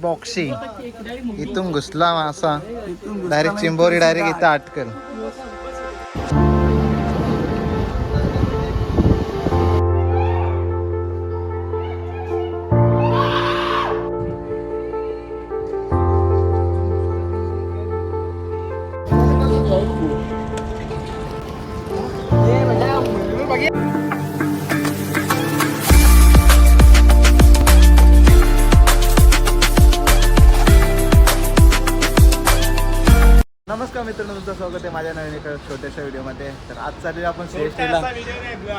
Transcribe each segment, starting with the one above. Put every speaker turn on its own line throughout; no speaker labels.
Boxy इथून घुसला मासा. डायरेक्ट चिंबोरी डायरेक्ट इथं अटकल आहे माझ्या नवीन एका छोट्याशा व्हिडिओमध्ये. तर आज चाललेलो आपण श्रेष्ठीला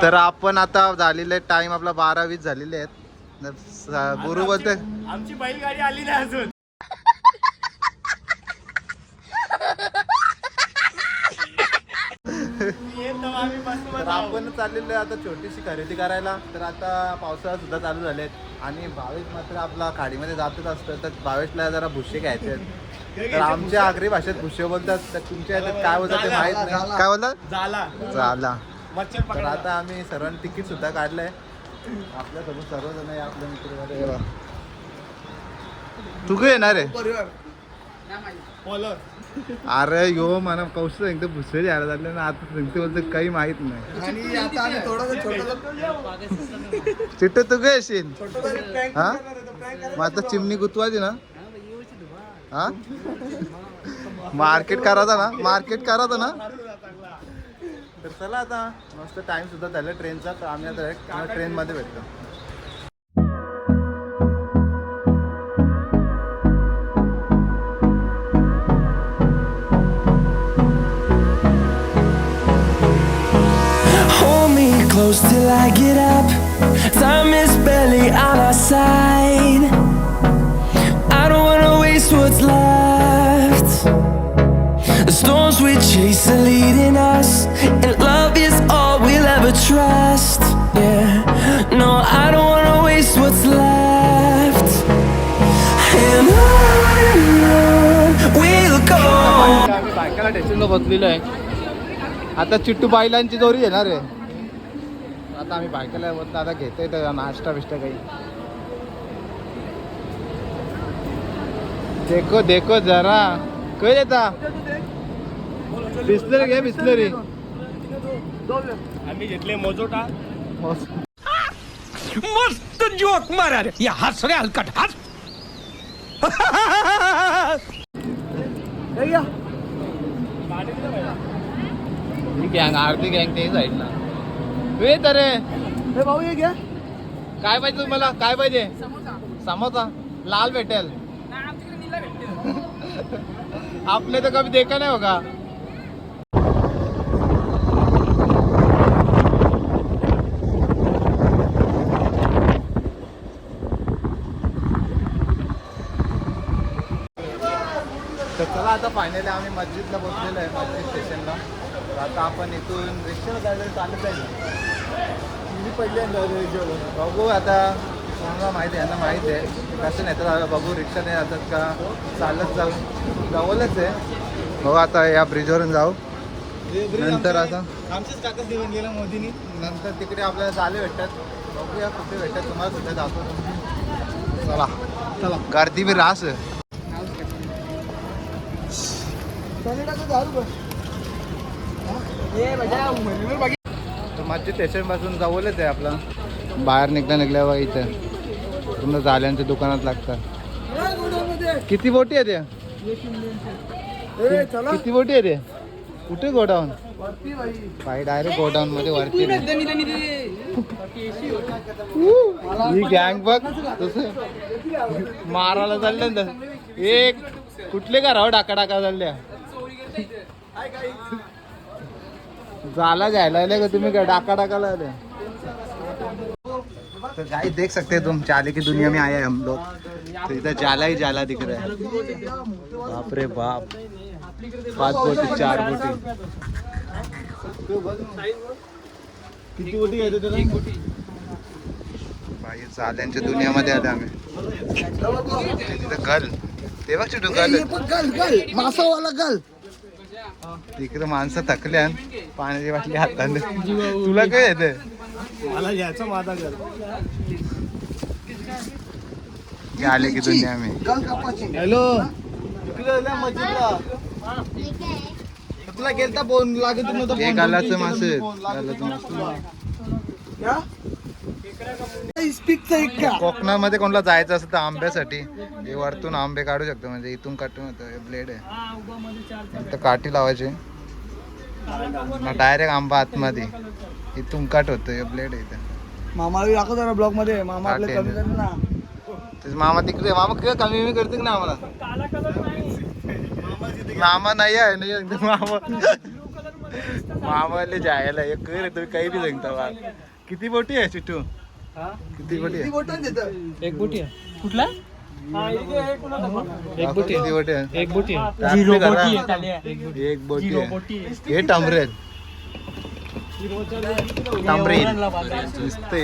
तर आपण आता झालेले टाइम आपला बारा वीस झालेले आहेत. तर गुरु बोलते
आमची बैलगाडी आली नाही अजून.
आपण चाललेलो आता छोटीशी खरेदी करायला. तर आता पावसाळा सुद्धा चालू झालेत. आणि भावेश मात्र आपला खाडीमध्ये जातच असतं. तर भावेशला जरा भुसे घ्यायचे आहेत. तर आमच्या आगरी भाषेत भुसे बोलतात. तर तुमच्या याच्यात काय बोलतात ते माहीत नाही. काय बोलतात
झाला.
झाला.
मच्छर
तर
पकडा
आता आम्ही सर्वांनी तिकीट सुद्धा काढलंय. आपल्यासोबत सर्वजण आहे आपल्या मित्र तू काय येणार आहे?
पॉलर.
अरे यो मला कौशल एकदम भुसे द्यायला लागले ना आता सांगते बोलते काही माहीत नाही.
आणि आता आम्ही थोडं छोटं
चिट्ट तू काय येशील? हा
करणार होतो, prank करणार
मग आता चिमणी गुतवायची ना? हा? मार्केट करायचा ना? मार्केट करायचं ना? तर चला आता. मस्त टाइम सुद्धा झाला ट्रेनचा तर आम्ही आता ट्रेन मध्ये भेटतो
close till I get up. Time is barely on our side. I what's left. The storms we chase are leading us, and love is all we'll ever trust. Yeah, no, I don't wanna waste what's left. And on and on we'll go.
आम्ही बायकाला स्टेशनला बसलेलो आहे आता चिट्टू बायलांची जोरी येणार आहे आता आम्ही बायकाला बसलो आता घेतोय तर नाश्ता बिष्टा काही देखो देखो जरा। काय देता? बिस्लरी घे बिस्लरी।
आम्ही घेतले मोजोटा.
मस्त. जोक मारा रे. या हस रे हलकट. हस
ही गँग आरती गँग ते साईडला. तू येत रे.
हे भाऊ ये घ्या
काय पाहिजे तुम्हाला? काय पाहिजे? समोसा. लाल भेटेल. आपने तो कभी देखा नाही होगा। तर चला आता फायनली आम्ही मस्जिदला बसलेलो आहे मस्जिद स्टेशनला तर आता आपण इथून रिक्षाला जायला चालत आहे.
मी पहिल्यांदा
बघू आता कोणाला माहिती आहे यांना माहिती आहे. कसं नाही तर बघू रिक्षाने जातात का? चालत जाऊ. जवळच आहे. बघू आता या ब्रिजवरून जाऊ. नंतर आता
आमचेच काका देऊन गेला मोदींनी.
नंतर तिकडे आपल्याला चाले भेटतात. बघूया कुठे भेटतात. तुम्हाला सुद्धा जातो चला.
चला.
गर्दी बी रास. आहे. तर मस्जिद स्टेशनपासून जवळच आहे आपला. बाहेर निघता निघल्यावर इथं. पूर्ण जाल्यांच्या दुकानात लागतात. किती बोटी आहे त्या
ए चला.
किती बोटी आहे ते कुठे गोडाऊन?
वरती बाई.
डायरेक्ट गोडाऊन मध्ये वरती ही गँग बघ. तसं. मारायला चालले ना. एक कुठले घरावर डाका टाका चालल्या? जाला घ्यायला आले का तुम्ही काय? डाका टाकायला आले? तो गाइस देख सकते हैं तुम जाले की दुनिया में आए हैं हम लोग। तो इधर जाला ही जाला दिख रहा है। बाप रे बाप। पाच बोटी चार बोटी।
किती मोठी घ्यायचं त्याला
बाई जाल्यांच्या दुनियामध्ये आले आम्ही तिथं गल। तेव्हा चिटू गल।
गल गल। मासावाला गल।
तिकडे माणसं थकल्या पाण्याची बाटली हाताने तुला काय येते
मला घ्यायचं माझा
ते आले की दोन्ही आम्ही. हॅलो.
तुला गेलता फोन लागत
हे गालाचं मासे गालाचं मासे कोकणामध्ये कोणाला जायचं असेल तर आंब्यासाठी. हे वरतून आंबे काढू शकतो म्हणजे इथून होतं ब्लेड आहे. तर काठी लावायची. डायरेक्ट आंबा आतमध्ये. इथून काट होतं हे ब्लेड आहे इथं.
मामा दाखव जरा ब्लॉगमध्ये मामा आपले
काटे
कमी कर ना.
तेच मामा तिकडे मामा कमी मी करते ना आम्हाला? मामा नाही आहे नाही आहे. मामा. मामाले जायला एक कर तुम्ही काही बी सांगता बा. किती बोटी आहे चिट्टू? किती बोटी आहे?
बोटं देतं
एक बुटी कुठला?
एक बोटी किती बोटी आहे?
एक बुटी
रात्री करा. एक बोटी आहे. हे टांबरे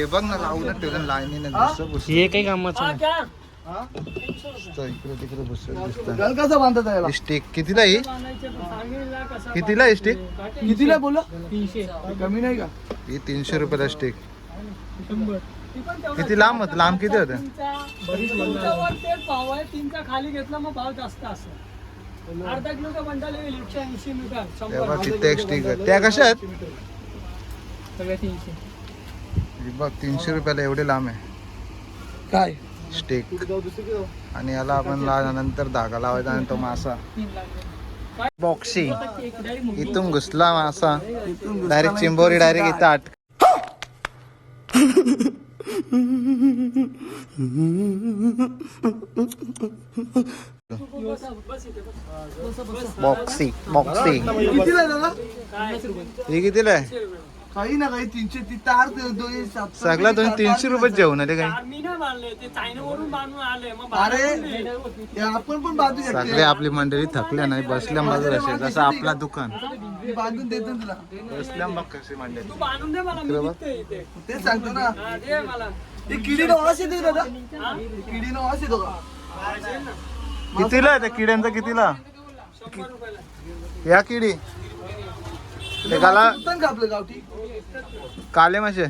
बघ ना लावून ठेवलं लाईनीने दिसतं बुसतं.
हे काही कामाचं
दिसतं, इकडे तिकडे बुसतं दिसतं.
गाल कसा बांधता
स्टिक कितीला ही? कितीला ही स्टिक
कितीला बोला कमी नाही का?
ही तीनशे रुपयाला स्टिक किती लांब होत? लांब किती होत?
आहे तीनचा खाली घेतला मग भाव जास्त असं अर्धा किलोचा बंडल येईल एकशे ऐंशी मीटर.
त्या कशा आहेत?
तीनशे.
ही बघ तीनशे रुपयाला एवढे लांब आहे.
काय?
स्टिक आणि याला आपण ला- नंतर धागा लावायचा आणि तो मासा. बॉक्सी इथून घुसला मासा. डायरेक्ट चिंबोरी डायरेक्ट इथं आट बॉक्सी बॉक्सी
कितीला आहे दादा?
हे कितीला आहे?
काही ना काही तीनशे ती तार दे- दोनशे सात
सगळा दोन तीनशे रुपये जेवण आले काय
मी नाही बांधले ते चायनावरून बांधून आले मग
अरे. हे आपण पण बांधू
सगळे
शकतो
आपली मंडळी थकल्या नाही बसल्या बाजूला असे जसं आपला दुकान.
मी बांधून देतो ना तुला.
बसल्या मग कशी मंडळी?
तू बांधून दे मला मी निघते इथे.
तेच सांगतो ना.
हा, दे मला.
ते किडीनं वास येते दादा. किडीनं वास येतो का?
कितीला आहे त्या किड्यांचा? कितीला?
शंभर रुपयाला.
या किडी. ते गाला
कुठं का आपलं गावठी?
काले मासे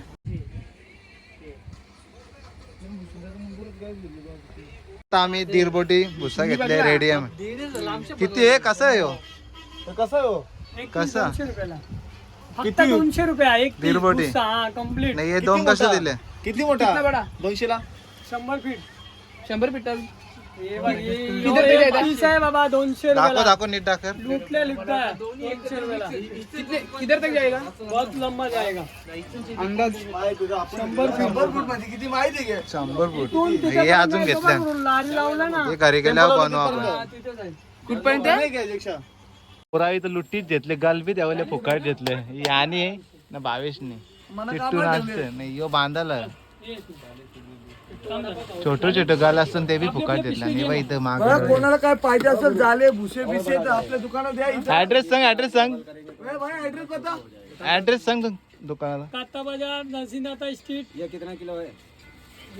आता आम्ही दीरबोटी भुसा घेतले रेडी आहे. किती आहे? कसं आहे हो?
कसं हो?
एक
कसा?
दोनशे रुपयाला. फक्त दोनशे रुपया एक पीस
दीड बोटी.
भुसा, हा कंप्लीट
नाही हे दोन कसे दिले?
किती मोठा? दोनशे ला
शंभर फीट
शंभर पिटाल
आहे बाबा दोनशे
दाखव
रुपयाला
दाखव नीट दाखव
लुटले लुटता दोनशे रुपयाला
किधर तक जाएगा?
बहुत लंबा जाएगा।
अंदाज। शंभर शंभर फूटमध्ये किती माहिती आहे
शंभर फूट।
तिथे
हे। अजून
बघ, लारी लावलं ना।
हे घरी गेल्यावर बनवू आपण
हा, तिथेच आहे
कुठपर्यंत
पुरावी तर लुट्टीच घेतले गलबी त्यावेळेला फुकाट घेतले. याने ना भावेशने. चिट्टू नाचते नाही यो बांधाला. छोट छोट गाल असतं ते बी फुकाट घेतले आणि बाई इथं माग
कोणाला काय पाहिजे असेल झाले भुसे बिसे तर आपल्या दुकानात द्या इथं.
ऍड्रेस सांग ऍड्रेस सांग.
ए भाई ऍड्रेस बता.
ऍड्रेस सांग तू दुकानाला.
काता बाजार नरसिंहनाथा स्ट्रीट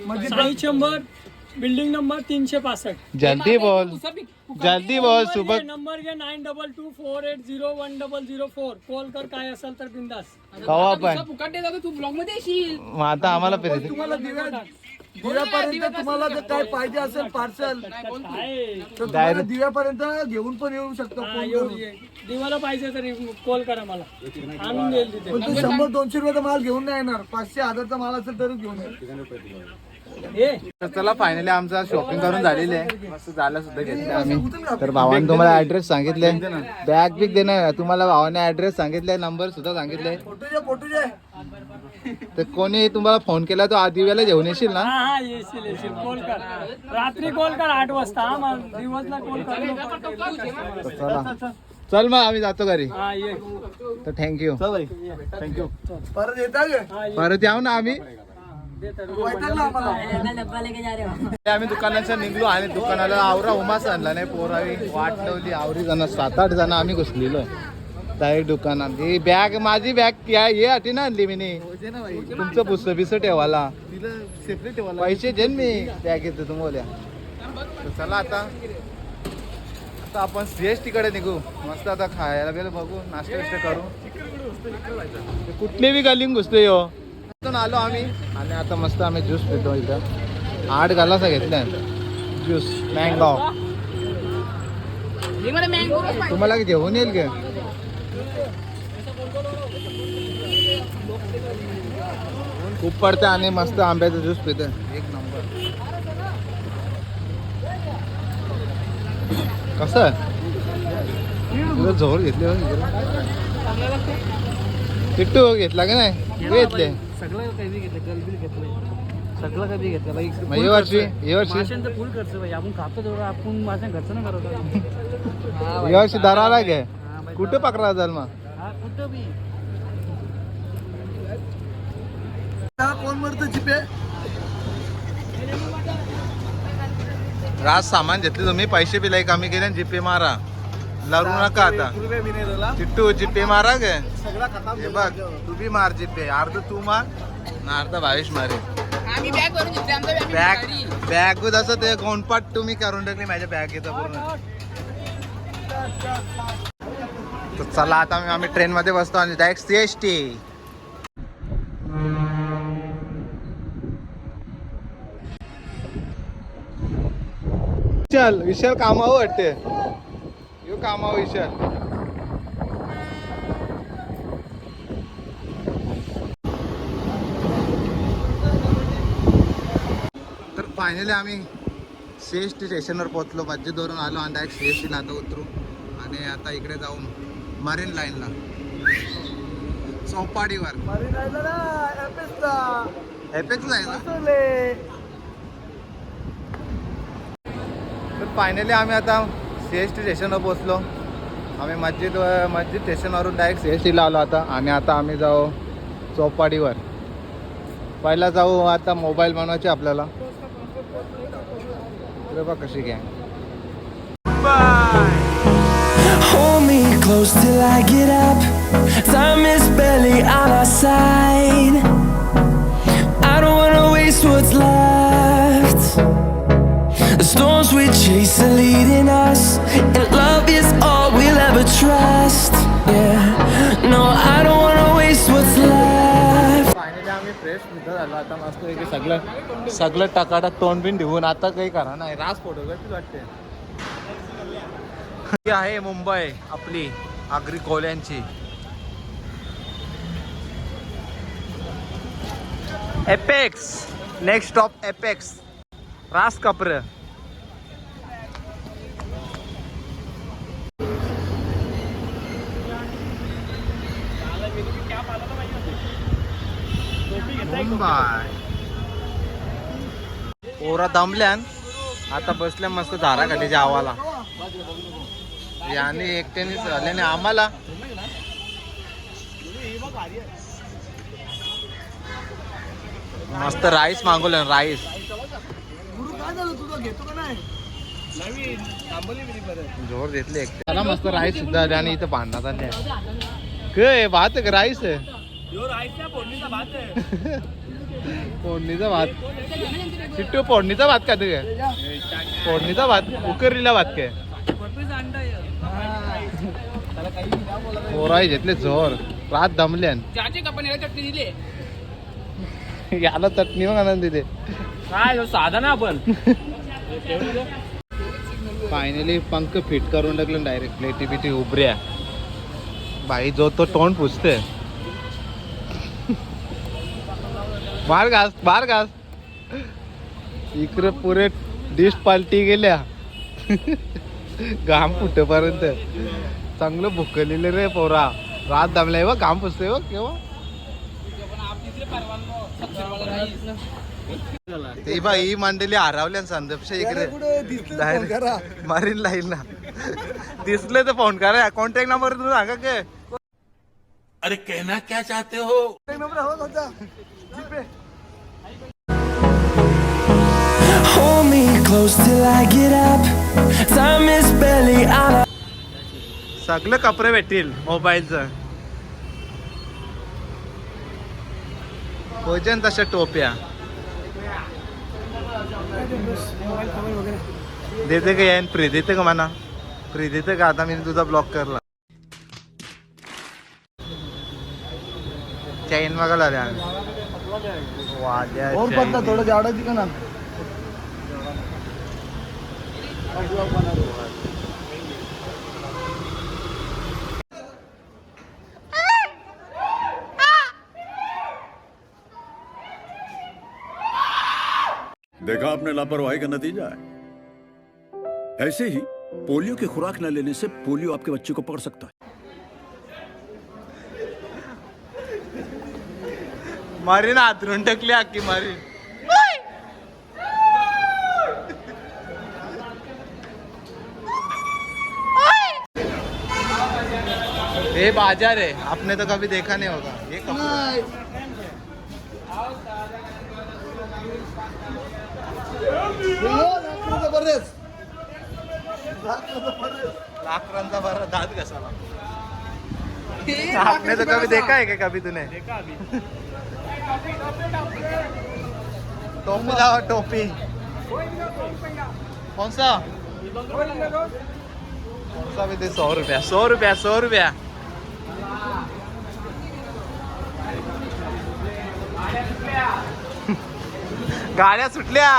म्हणजे
साई शंभर बिल्डिंग नंबर तीनशे पासष्ट.
जल्दी बोल. जल्दी बोल सुबह
नंबर घे nine double two four eight zero one double zero four call कर काय असेल तर बिंदास.
कवा पण.
तू ब्लॉगमध्ये येशील.
मग आता आम्हाला फिरायचं.
तुम्हाला दिव्या दिव्यापर्यंत तुम्हाला जर काय पाहिजे असेल पार्सल तर तुम्हाला दिव्यापर्यंत घेऊन पण येऊ शकतो
हा,
फोन करून.
देवाला पाहिजे तरी कॉल करा मला. आणून देईल तिथे.
पण तू शंभर दोनशे रुपयाचा माल घेऊन नाही येणार. पाचशे हजारचा माल असेल तरी घेऊन ये.
हे
चला फायनली आमचा शॉपिंग करून झालेली आहे. मस्त झालं सुद्धा घेतलं आम्ही. तर भावाने तुम्हाला ऍड्रेस सांगितले बॅग बिग देणार तुम्हाला भावाने ऍड्रेस सांगितले नंबर सुद्धा सांगितले तर कोणी तुम्हाला फोन केला तो आदिव्याला घेऊन येशील ना?
हा हा येशील येशील. कॉल कर. रात्री कॉल कर आठ वाजता. हा मग दिवसला कॉल कर.
तर चला. चल मग आम्ही जातो घरी.
हा ये.
तर थँक्यू थँक्यू
परत येता गे?
हा ये.
परत येऊ ना आम्ही. आम्ही दुकानाच्या निघलो आणि दुकानाला आवरा उमास आणला नाही पोरावी वाट लावली आवरी जण सात आठ जण आम्ही घुसलेलो. डायरेक्ट दुकानात. ही बॅग माझी बॅग या हे अटी ना आणली मी तुमचं पुस्तक बिस ठेवायला. पैसे देन मी बॅग येते तुम्हाला. चला आता. आता आपण सीएसटी कडे निघू. मस्त आता खायला गेलो बघू नाश्ता करू. कुठली बी गलीन घुसतो यो हो. आलो आम्ही. आणि आता मस्त आम्ही ज्यूस पितो इथं. आठ गालासा घेतल्या. ज्यूस मँगो तुम्हाला घेऊन येईल का? खूप पडते आणि मस्त आंब्याचा ज्यूस पितो एक नंबर कसं तुला झोर घेतले हो किट्टू घेतला का नाही? घेतले.
सगळं काही घेतलं घेतलं. सगळं घेतलं. बाई
मग ही वर्षी ही वर्षी
माशांचं फुल खर्च बाई. आपण खातो तेवढं आपण माशां खर्च नाही करत
ही वर्षी दराला घे कुठे पकडा जाल मग?
हा कुठं बी.
कोण मरतं चिपे
राज सामान घेतले तुम्ही पैसे बी लई कमी केले जीपे मारा. लरू नका आता चिट्टू जीपे मारा गे
सगळा खतम
हे बघ तू बी मार जीपे अर्ध तू मार. ना अर्ध भावेश मारे.
आम्ही बॅग
बॅग बॅग जसं ते गोंडपाट तुम्ही करून टाकली माझ्या बॅगेचं पूर्ण तर चला आता आम्ही- आम्ही ट्रेन मध्ये बसतो आणि डायरेक्ट सी एस टी चल विशाल कामावर वाटते यो कामावर विशाल तर फायनली आम्ही सी एस टी स्टेशनवर पोहोचलो. मस्जिदवरून आलो आणि डायरेक्ट सी एस टीला आता उतरू. आणि आता इकडे जाऊन मरीन लाईनला चौपाडीवर
मरी राहिला ना एपेसला
एपेक्स आहे ना
बसवले.
तर फायनली आम्ही आता सी एस टी स्टेशनवर पोहोचलो आम्ही मस्जिद मस्जिद स्टेशनवरून डायरेक्ट सी एस टीला आलो आता आणि आता आम्ही जाऊ चौपाडीवर पहिला जाऊ आता मोबाईल बनवायचे आपल्याला इकडे कशी घ्या
Hold me close till I get up. Time is barely on our side. I don't wanna waste what's left. Storms we chase are leading us, and love is all we'll ever trust. Yeah, no, I don't wanna waste what's left.
Finally आम्ही fresh सुद्धा झालो. आता मस्त की सगळं सगळं टकाटक तोंड बिन ठेवून आता काही करा नाही. रास फोटोग्राफी वाटते. ही आहे मुंबई आपली आगरी कोल्यांची. एपेक्स नेक्स्ट स्टॉप एपेक्स रास कपर. मुंबई. पोरा दमल्यान आता बसल्या मस्त धारा काढायच्या आवाला याने एकट्यानेच झाल्याने आम्हाला. मस्त राईस मागवलं राईस. जोर घेतले एकट्याला. मस्त राईस सुद्धा आणि इथं भांडणात आले काय भात का राईस? आहे फोडणीचा भात चिट्टू फोडणीचा भात का तुझ्या फोडणीचा भात उकरलीला भात काय? पोराई घेतले जोर रात दमल्यान
दिली
याला चटणी मग आनंद तिथे
काय साधा ना आपण
फायनली पंख फिट करून टाकलं डायरेक्ट प्लेटी पिटी उभऱ्या बाई जो तो तोंड पुसते बार घास बार घास. इकडे पुरे डिश पालटी गेल्या. घाम फुटेपर्यंत. चांगलं भुकलेलं रे पोरा. रात दमलाय व घाम पुसते व केव्हा? ते बाई ही मंडळी हरवल्या संदर्भ इकडे. मारीन लाईन ना दिसले तर फोन करा. कॉन्टॅक्ट नंबर तुम्ही सांगा काय
एक नंबर हवा होता
Hold me close till I get up. Time is barely on
सगळं कपडे भेटतील मोबाईलचं. भोजन तशा टोप्या. देते का यायन? फ्री देते का म्हणा फ्री देते का? आता मी तुझा ब्लॉक करला. चैन बघायला आले chain.
पडता थोडं जाडाची का ना
देखा आपने लापरवाही का नतीजा है ऐसे ही, पोलियो की खुराक न लेने से पोलियो आपके बच्चे को पकड़ सकता है
मारीन हातरून टकली अख्खी मारीन ये बाजार है आपने तो कभी देखा नहीं होगा. ये
जबरदस्त
लाकडांचा बरा दात कसाला आपने तो कभी देखा है क्या कभी तूने? टोपी लाओ टोपी। कौन सा? कौन सा भी दे सौ रुपया सौ रुपया सौ रुपया। गाड्या सुटल्या।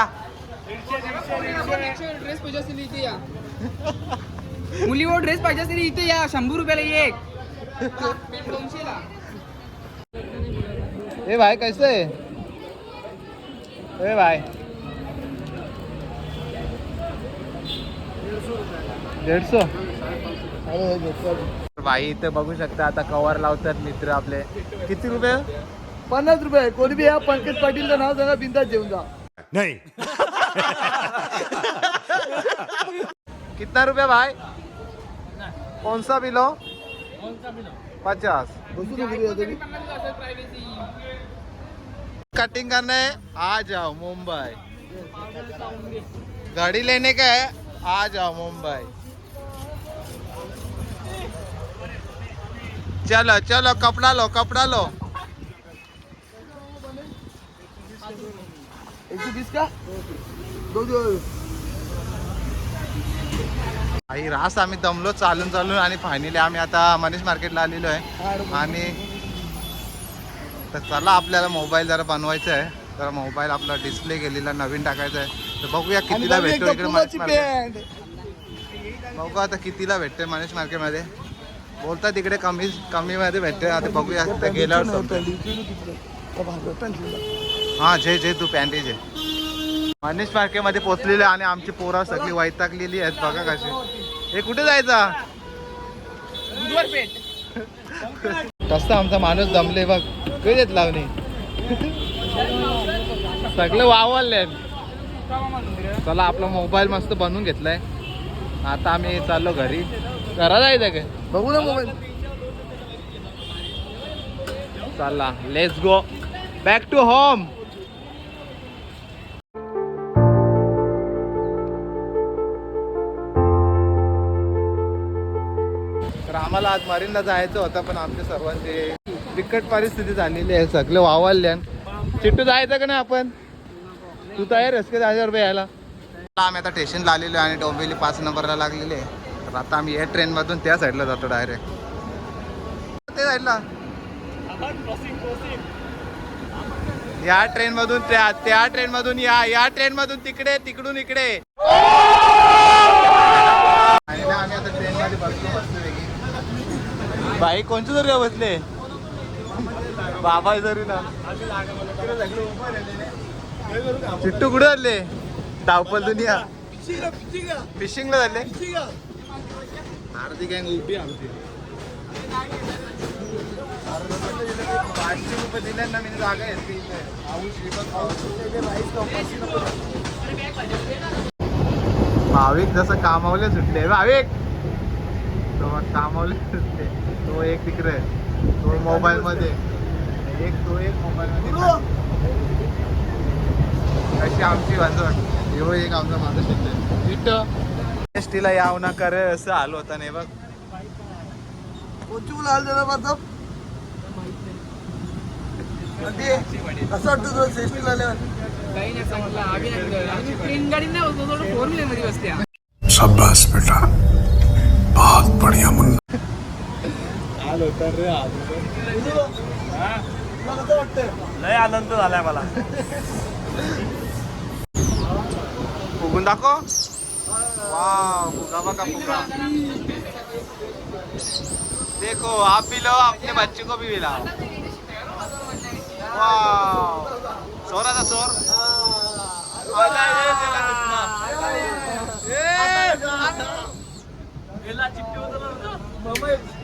ड्रेस पाहिजे असेल इथे या मुलीवर ड्रेस पाहिजे असेल इथे या शंभर रुपयाला एक. दोनशेला
ए भाई कैसे ए भाई। दीड सौ. भाई इथे बघू शकता आता कवर लावतात मित्र आपले. किती रुपये?
पन्नास रुपये. कोणी बी या पंकज पाटीलचं नाव सांगा बिंदास जेवून जा.
कितना रुपया भाई? कौन सा बिलो?
नको मी.
कटिंग करने आ जाओ मुंबई। गाड़ी लेने का है आ जाओ मुंबई। चलो चलो कपड़ा लो कपड़ा लो।
एक सौ बीस का? दोन दिवस
आई रास आम्ही दमलो चालून चालून आणि फायनली आम्ही आता मनीष मार्केटला आलेलो आहे. आणि तर चला आपल्याला मोबाईल जरा बनवायचा आहे. जरा मोबाईल आपला डिस्प्ले गेलेला नवीन टाकायचा आहे. तर बघूया कितीला भेटतो इकडे मनीष मार्केट. बघू आता कितीला भेटते मनीष मार्केटमध्ये. बोलतात तिकडे कमी कमीमध्ये भेटते आता बघूया. गेल्यावर. हा जे जे तू पॅन्टी जे. मनीष मार्केटमध्ये पोचलेले आणि आमची पोरं सगळी वैतागलेली आहेत. बघा कशी. हे कुठे जायचा? कसं आमचा माणूस जमले बघ. कधी येत लावणी सगळे वावरले चला आपला मोबाईल मस्त बनवून घेतलाय. आता आम्ही चाललो घरी. घरा जायचं काय?
बघू ना मोबाईल.
चला let's go back to home आम्हाला आज मरीनला जायचं होतं पण आमच्या सर्वांचे बिकट परिस्थिती झालेली आहे सगळं वावरले चिट्टू जायचं का नाही आपण? तू तयार आहेस का हजार रुपये यायला? आम्ही आता स्टेशनला आलेलो आहे आणि डोंबिवली पाच नंबरला लागलेले आहे. तर आता आम्ही या ट्रेनमधून त्या साईडला जातो डायरेक्ट ते साईडला या ट्रेन मधून त्या त्या ट्रेन मधून या या ट्रेन मधून तिकडे तिकडून इकडे. आणि ना आम्ही आता ट्रेन मध्ये बसलो. बाई कोणच्या जरी बसले बाबा जरी ना. चिट्टू कुठे झाले धावपल दुनिया. फिशिंगला झाले. आरती गँग उभी आमची. पाचशे रुपये दिले ना मी जागा आहे भाविक जसं कामावले सुटले. भाविक! तो मग कामावले सुटले. तो एक तिकडे तो मोबाईल मध्ये एक तो एक मोबाईल मध्ये अशी आमची वाजवण. ह्यो एक आमचा माणूस शिकले एस टीला याव ना करे असं आलो होता नाही बघ.
मुलं आलं जरा माझं वाटतं तुला आल्यावर?
शाबाश बेटा. बहुत बढ़िया मुन्ना.
रे
वाटतं
लय आनंद झालाय मला.
उगून दाखव. वाह फुगा का फुगा. देखो आप भी लो अपने बच्चे को भी सोर आला ये गेला कृष्णा.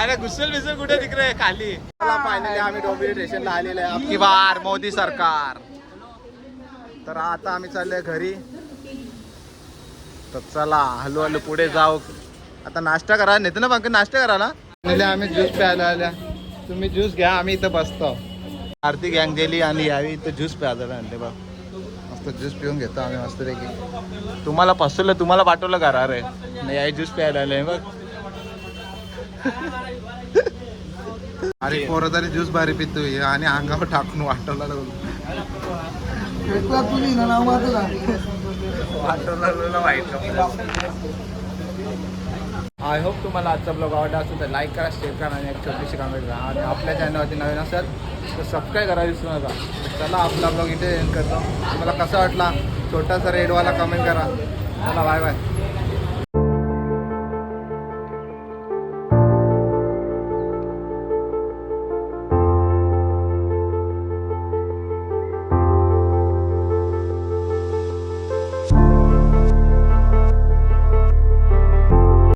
अरे घुसल बिसल कुठे तिकडे खाली. फायनली आम्ही डोंबिवली स्टेशनला आलेलो आहे. बार मोदी सरकार. तर आता आम्ही चाललोय घरी. तर चला हलू हलू पुढे जाऊ. आता नाश्ता करा. नेते ना बांक नाश्ता करा ना आम्ही ज्यूस प्यायला आल्या. तुम्ही ज्यूस घ्या आम्ही इथं बसतो. आरती गँग गेली आणि यावी इथं ज्यूस प्यायला आणले बघ मस्त ज्यूस पिऊन घेतो आम्ही मस्त तुम्हाला फसवलं तुम्हाला पाठवलं घरा रे नाही आई ज्यूस प्यायला आले बघ. अरे पोरं तरी ज्यूस भारी पितोय आणि अंगावर टाकून वाटवला आय होप तुम्हाला आजचा ब्लॉग आवडला असेल तर लाईक करा शेअर करा आणि एक छोटीशी कमेंट करा. आणि आपल्या चॅनलवरती नवीन असेल तर सबस्क्राईब करा विसरू नका. चला आपला ब्लॉग इथे एंड करतो. तुम्हाला कसा वाटला? छोटासा रेडवाला कमेंट करा. चला बाय बाय